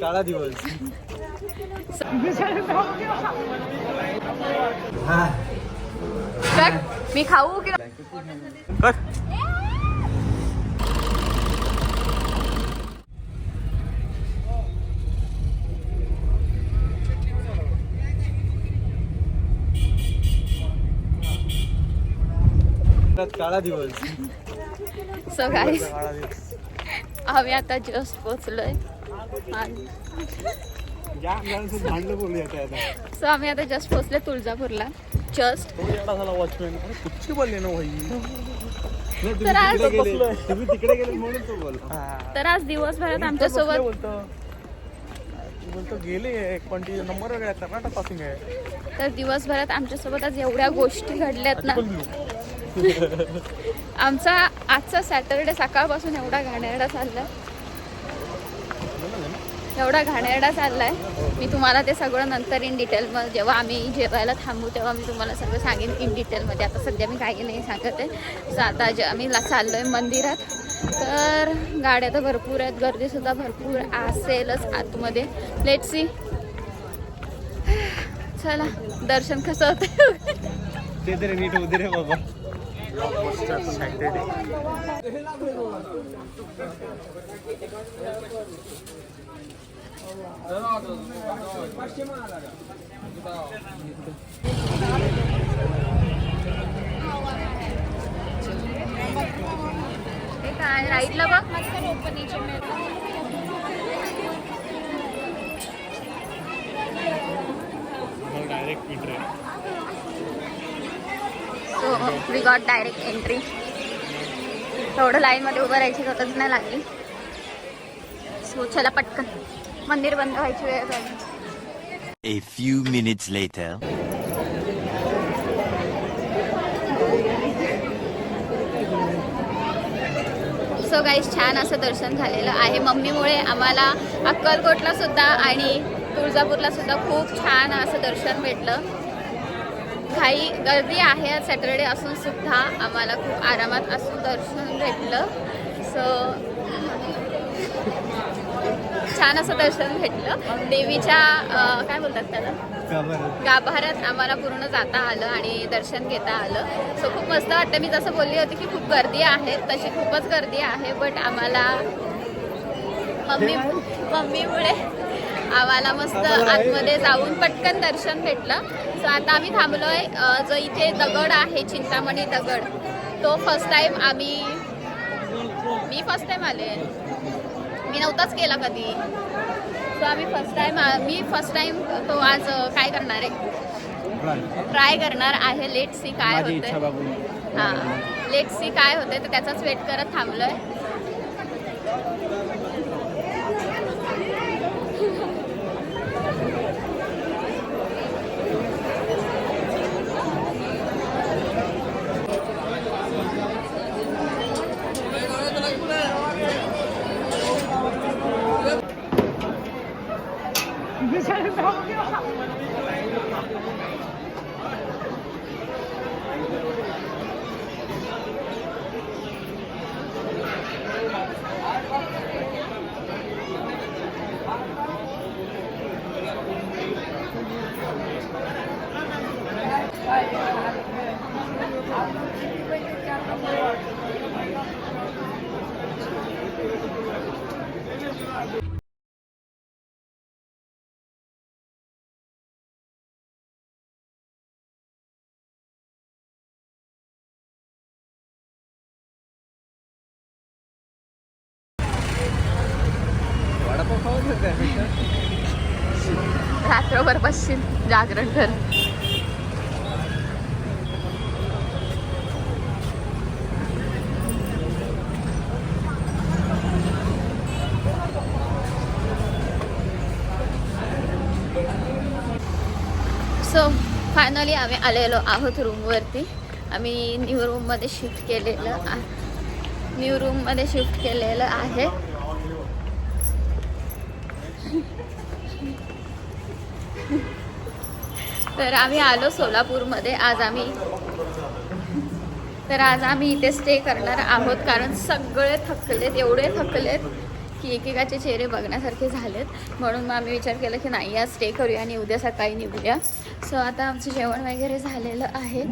काळा दिवस. मी खाऊ की काळा दिवस. सो गाईस आम्ही आता जस्ट पोचलोय सो आम्ही आता जस्ट पोचले तुळजापूरला. जस्ट तर आज तिकडे गेले. तुम्ही तिकडे गेले म्हणून तो बोलला. तर आज दिवसभरात आमच्यासोबत बोलतो? बोलतो गेले पण ती नंबर वगैरे कर्नाटक पासिंग आहे. तर दिवसभरात आमच्यासोबत आज एवढ्या गोष्टी घडल्यात ना. आमचा आजचा सॅटरडे सकाळपासून एवढा घाणेरडा चाललाय. एवढा घाणेरडा चाललाय. मी तुम्हाला ते सगळं नंतर इन डिटेलमध्ये जेव्हा आम्ही जेवायला थांबू तेव्हा मी तुम्हाला सगळं सांगेन इन डिटेलमध्ये आता सध्या मी काही नाही सांगत. आहे सो आता जे आम्ही ला- चाललोय मंदिरात तर गाड्या तर भरपूर आहेत. गर्दीसुद्धा भरपूर असेलच आतमध्ये. लेट सी चला दर्शन कसं होतं ते तरी नीट होते रे बाबा. सॅटरडे काय राईटला बघ direct Twitter so we got direct entry थोडं लाईनमध्ये उभं राहायची गरज नाही लागली. सो चला पटकन. मंदिर बंद व्हायची वेळ झाली. Few minutes later. So guys छान असं दर्शन झालेलं आहे. मम्मीमुळे आम्हाला अक्कलकोटला सुद्धा आणि तुळजापूरला सुद्धा खूप छान असं दर्शन भेटलं. काही गर्दी आहे सॅटरडे असून सुद्धा आम्हाला खूप आरामात असून दर्शन भेटलं. सो छान असं दर्शन भेटलं. देवीच्या काय बोलतात त्याला? गाभाऱ्यात. आम्हाला पूर्ण जाता आलं आणि दर्शन घेता आलं. सो खूप मस्त वाटतं. मी जसं बोलली होती की खूप गर्दी आहे तशी खूपच गर्दी आहे बट आम्हाला मम्मी मम्मीमुळे आम्हाला मस्त आतमध्ये जाऊन पटकन दर्शन भेटलं. सो आता आम्ही थांबलोय जो इथे दगड आहे चिंतामणी दगड. तो फर्स्ट टाइम आम्ही मी फर्स्ट टाइम आले. मी नव्हताच केला कधी. सो आम्ही फर्स्ट टाइम मी फर्स्ट टाइम तो आज काय करणार आहे? ट्राय करणार आहे. लेट सी काय होते हां. लेट सी काय होते तर त्याचाच वेट करत थांबलोय वडापाव खाऊ शकता रात्रभर बसशील जागरण कर. सो फायनली आम्ही आलेलो आहोत रूमवरती आम्ही न्यू रूममध्ये शिफ्ट केलेलं न्यू रूममध्ये शिफ्ट केलेलं आहे. तर आम्ही आलो सोलापूरमध्ये. आज आम्ही तर आज आम्ही इथे स्टे करणार आहोत कारण सगळे थकलेत एवढे थकलेत की एकेकाचे चेहरे बघण्यासारखे झालेत. म्हणून मग आम्ही विचार केला की नाही आज स्टे करूया आणि उद्या सकाळी निघूया. सो आता आमचं जेवण वगैरे झालेलं आहे.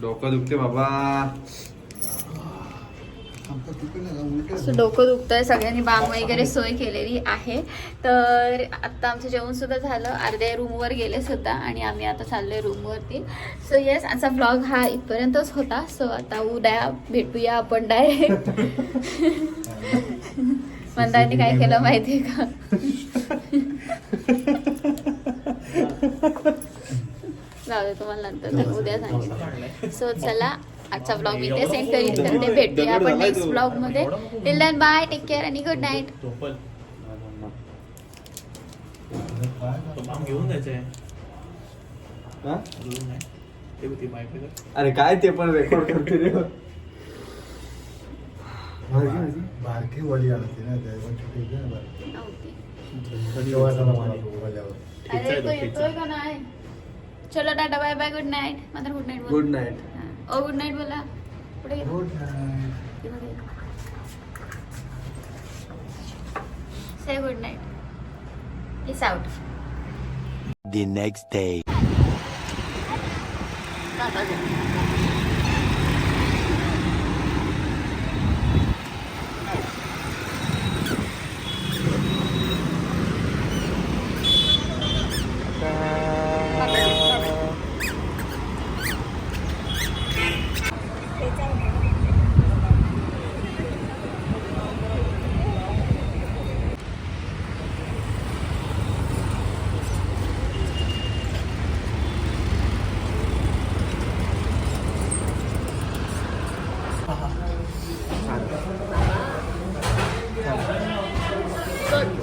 डोकं दुखते बाबा. सो डोकं दुखतंय सगळ्यांनी बाम वगैरे सोय केलेली आहे. तर आत्ता आमचं जेवण सुद्धा झालं. अर्ध्या रूमवर गेले सुद्धा आणि आम्ही आता चाललोय रूमवरती. सो येस आजचा ब्लॉग हा इथपर्यंतच होता. सो आता उद्या भेटूया आपण डायरेक्ट मंदारने काय केलं माहितीये का? जाऊ दे तुम्हाला नंतर तर उद्या सांगेल सो चला. आजचा ब्लॉग मी इथे सेंड करीन तर ते भेटूया आपण नेक्स्ट ब्लॉगमध्ये. Till then bye take care आणि गुड नाईट घेऊन जायचंय. हा? अरे काय ते पण रेकॉर्ड करते रे. बारकी वडी आली ना अरे तो येतोय का नाही? चलो ta ta bye bye good night मात्र good night good night oh good night बोला पुढे गेलो. Good night. Peace out. The next day.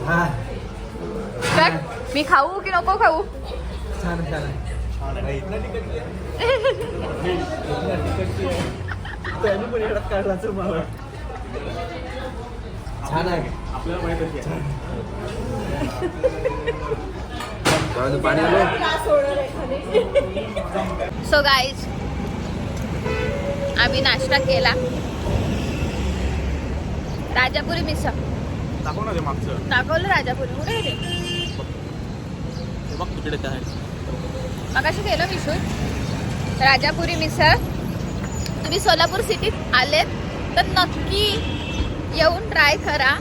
हा मी खाऊ की नको खाऊ? छान छान पण छान आहे आपल्याला माहीत सो गाईज आम्ही नाश्ता केला. राजापुरी मिसळ. दाखव ना ते मागचं. दाखवलं राजापुरी कुठे आहे ते ते बघ तिकडे त्या केलं मी राजापुरी मिसळ. तुम्ही सोलापूर सिटीत आलेत तर नक्की येऊन ट्राय करा.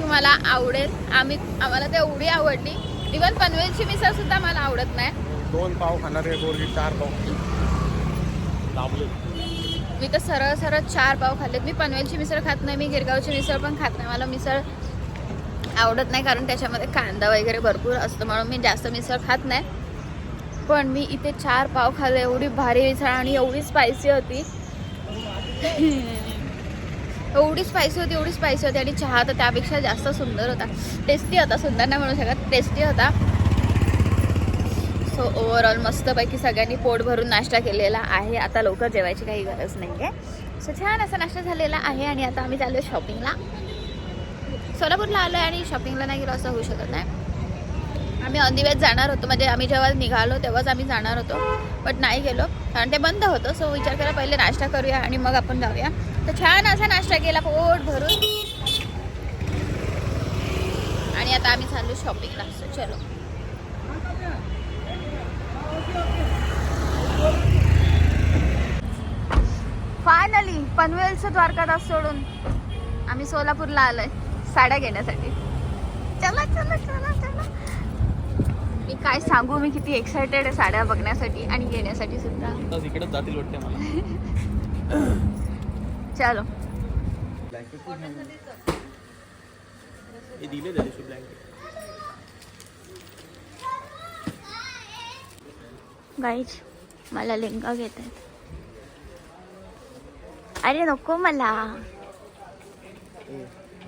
तुम्हाला आवडेल. आम्ही आम्हाला ते एवढी आवडली. इवन पनवेलची मिसळ सुद्धा मला आवडत नाही. दोन पाव खाणारे गोरगी चार पाव. दाबले मी तर सरळ सरळ चार पाव खाल्लेत. मी पनवेलची मिसळ खात नाही मी गिरगावची मिसळ पण खात नाही. मला मिसळ आवडत नाही कारण त्याच्यामध्ये कांदा वगैरे भरपूर असतो म्हणून मी जास्त मिसळ खात नाही. पण मी इथे चार पाव खाल्ले एवढी भारी मिसळ आणि एवढी स्पायसी होती. एवढी स्पायसी होती एवढी स्पायसी होती आणि चहा तर त्यापेक्षा जास्त सुंदर होता. टेस्टी होता सुंदर नाही म्हणू शकत टेस्टी होता. सो ओव्हरऑल मस्तपैकी सगळ्यांनी पोट भरून नाश्ता केलेला आहे. आता लवकर जेवायची काही गरज नाही आहे सो छान असा नाश्ता झालेला आहे आणि आता आम्ही चाललो शॉपिंगला सोलापूरला आलो आणि शॉपिंगला नाही गेलो असं होऊ शकत नाही. आम्ही ऑन जाणार होतो. म्हणजे आम्ही जेव्हा निघालो तेव्हाच आम्ही जाणार होतो. बट नाही गेलो. कारण ते बंद होतं. सो विचार करा पहिले नाश्ता करूया आणि मग आपण जाऊया. तर छान असा नाश्ता केला पोट भरून. आणि आता आम्ही चाललो शॉपिंगला असतो चलो. फायनली पनवेलचं द्वारकादास सोडून आम्ही सोलापूरला आलोय. साड्या घेण्यासाठी. चला चला चला चला. मी काय सांगू? मी किती एक्सायटेड आहे साड्या बघण्यासाठी आणि घेण्यासाठी सुद्धा. इकडेच जातील वाटते मला. चलो. दिले मला लेंगा घेत आहेत अरे नको मला.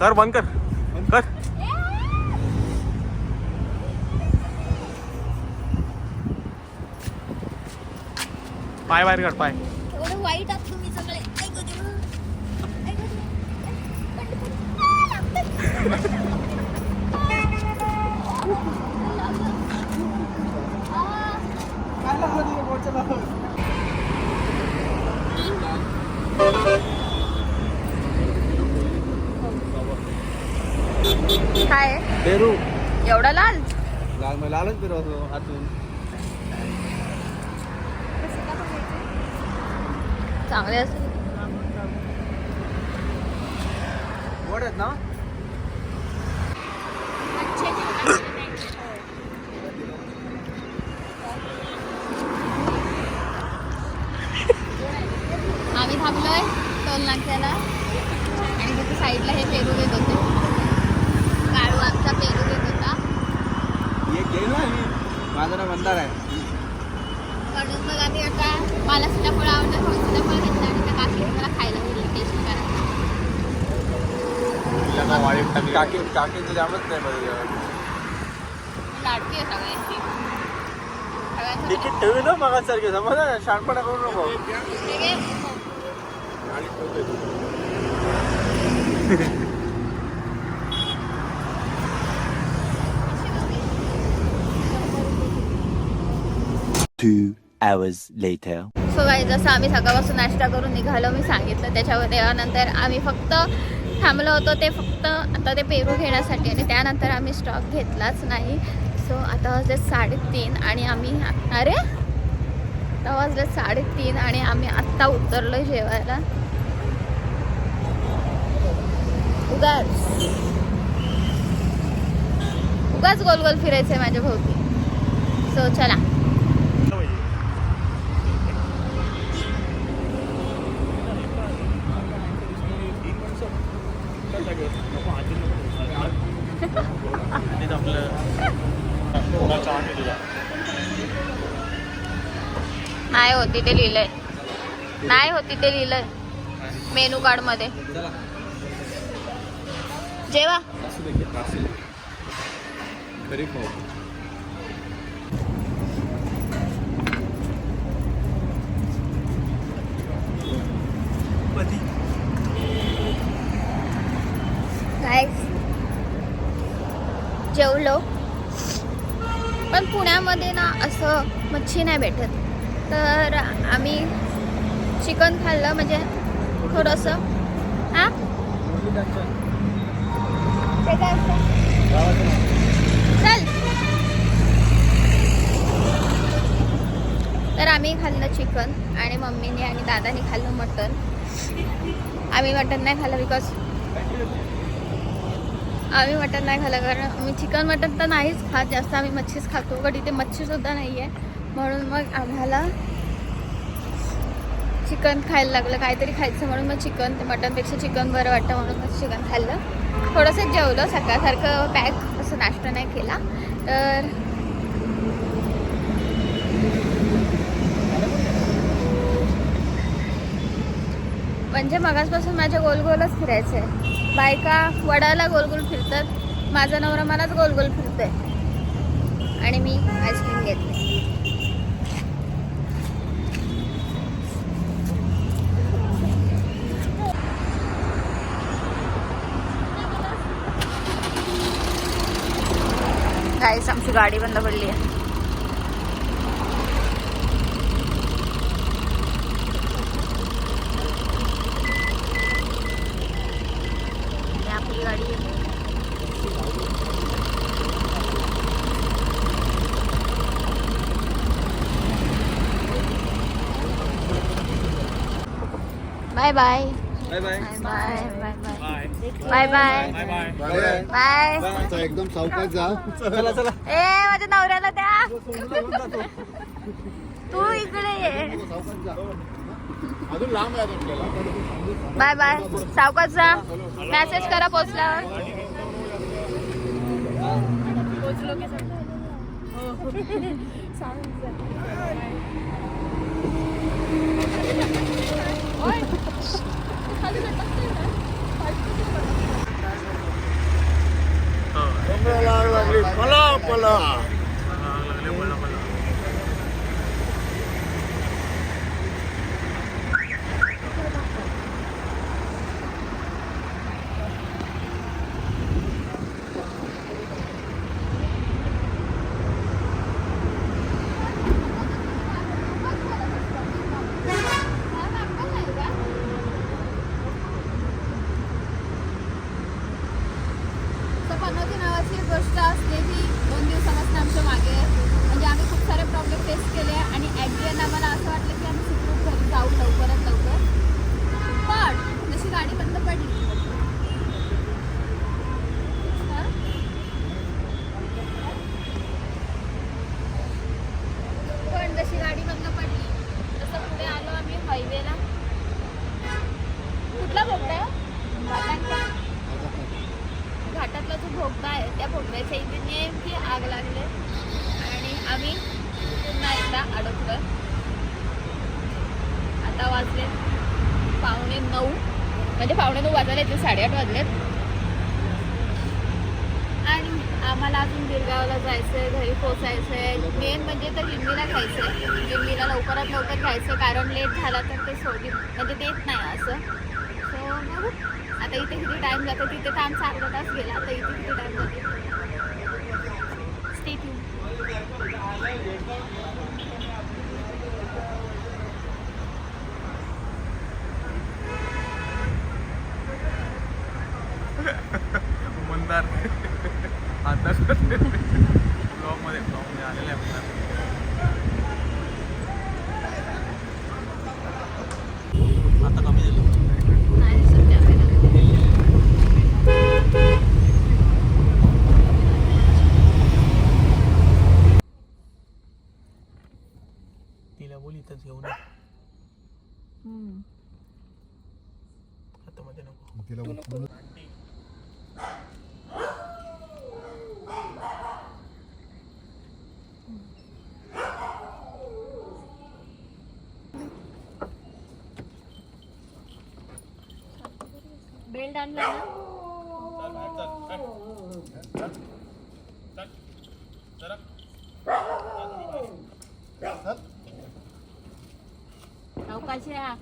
कर बंद कर. कर. पाय बाहेर काढ पाय. वाईट आहात तुम्ही सगळे. आई काय? पेरू. एवढा लाल? लाल मग लालच फिरवतो हातून चांगले असेल. गोड आहेत ना आम्ही थांबलोय टोल नाक्याला आणि तिथे साईडला हे पेरू देत होते काळू आमचा पेरू देत होता एक घेईल ना मी माझा ना मंदार आहे. म्हणून मग आम्ही आता मला सीताफळ आवडतं म्हणून सीताफळ घेतलं आणि त्या काकी मला खायला दिली टेस्ट करायला. काकी काकीचं जामच नाही मध्ये लाडकी आहे सगळ्यांची सगळ्यांचं तिकीट ठेवी ना मगासारखे समज शहाणपणा करू नको. हे. Two hours later. सो काही जसं आम्ही सकाळपासून नाश्ता करून निघालो मी सांगितलं त्याच्यावर त्यानंतर आम्ही फक्त थांबलो होतो ते फक्त आता ते पेरू घेण्यासाठी आणि त्यानंतर आम्ही स्टॉक घेतलाच नाही. सो आता वाजले साडेतीन आणि आम्ही अरे! आता वाजले साडेतीन आणि आम्ही आत्ता उतरलो जेवायला. उगाच. उगाच गोल गोल फिरायचं आहे माझ्या भोवती. सो चला. नाही होती ते लिहिलंय. नाही होती ते लिहिलंय. मेनू कार्डमध्ये. जेवा असू दे असू दे घरी खाऊ गाईस जेवलो पण पुण्यामध्ये ना असं मच्छी नाही भेटत. तर आम्ही चिकन खाल्लं म्हणजे थोडंसं. हां? ते काय चल. तर आम्ही खाल्लं चिकन आणि मम्मीने आणि दादाने खाल्लं मटन. आम्ही मटन नाही खाल्लं बिकॉज आम्ही मटण नाही खाल्लं कारण आम्ही चिकन मटन तर नाहीच खात जास्त आम्ही मच्छीच खातो पण इथे मच्छीसुद्धा नाही आहे म्हणून मग आम्हाला चिकन खायला लागलं काहीतरी खायचं म्हणून मग चिकन ते मटनपेक्षा चिकन बरं वाटतं म्हणून मग चिकन खाल्लं. थोडंसं जेवलं सकाळसारखं पॅक असं नाश्ता नाही केला तर म्हणजे मगासपासून माझ्या गोल गोलच फिरायचं आहे बायका वडाला गोल गोल फिरतात. माझा नवरा मलाच गोल गोल फिरतोय. आणि मी आईस्क्रीम घेतली गाईस आमची गाडी बंद पडली आहे ही आपली गाडी आहे bye bye bye bye bye bye bye bye bye bye bye आता एकदम सावकाश जा. चला चला. ए माझ्या नवऱ्याला द्या. तू इकडे ये. अजून लांब आहे आपल्याला बाय बाय सावकाश जा. मेसेज करा पोचल्यावर. पला पला लागले बोला मला तर पनोती नावाची एक गोष्ट असलेली दोन दिवसापासून आमच्या मागे आहे म्हणजे आम्ही खूप सारे प्रॉब्लेम फेस केले आणि ॲट दी एंड आम्हाला असं वाटलं की आम्ही सुखरूप घरी जाऊ लवकरात लवकर पण जशी गाडी बंद पडली हा? पण जशी गाडी बंद पडली तसं पुढे आलो आम्ही हायवेला कुठला बोगदा आहे घाटांचा घाटातला जो भोगदा आहे त्या भोगद्याच्या इथे नेमकी आग लागले आणि आम्ही पुन्हा एकदा अडकलो आता वाजले पावणे नऊ म्हणजे पावणे नऊ वाजले ते साडेआठ वाजलेत आणि आम्हाला अजून गिरगावला जायचं आहे घरी पोचायचं आहे मेन म्हणजे खायचं लिंबीला घ्यायचं आहे लवकरात लवकर खायचं कारण लेट झाला तर ते सोडी म्हणजे देत नाही असं. सो बघू. आता इथे किती टाईम जातो तिथे तर आमचा अर्धा तास गेला. आता इथे किती टाईम जातो? स्टेट मंदार आता हातामध्ये नको तिला उचलून बेल्ट आणला ना अवकाशी हा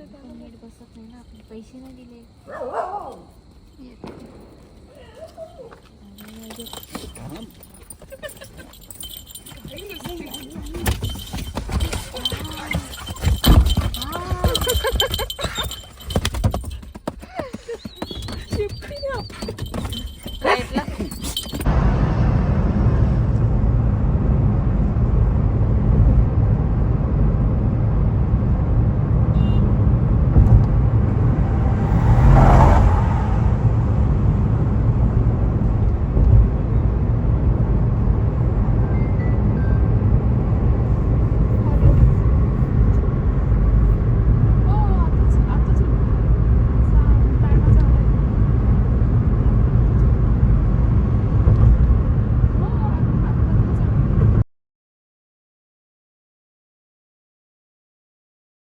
नीट बसत नाही ना आपण पैसे नाही दिले. येते. आणि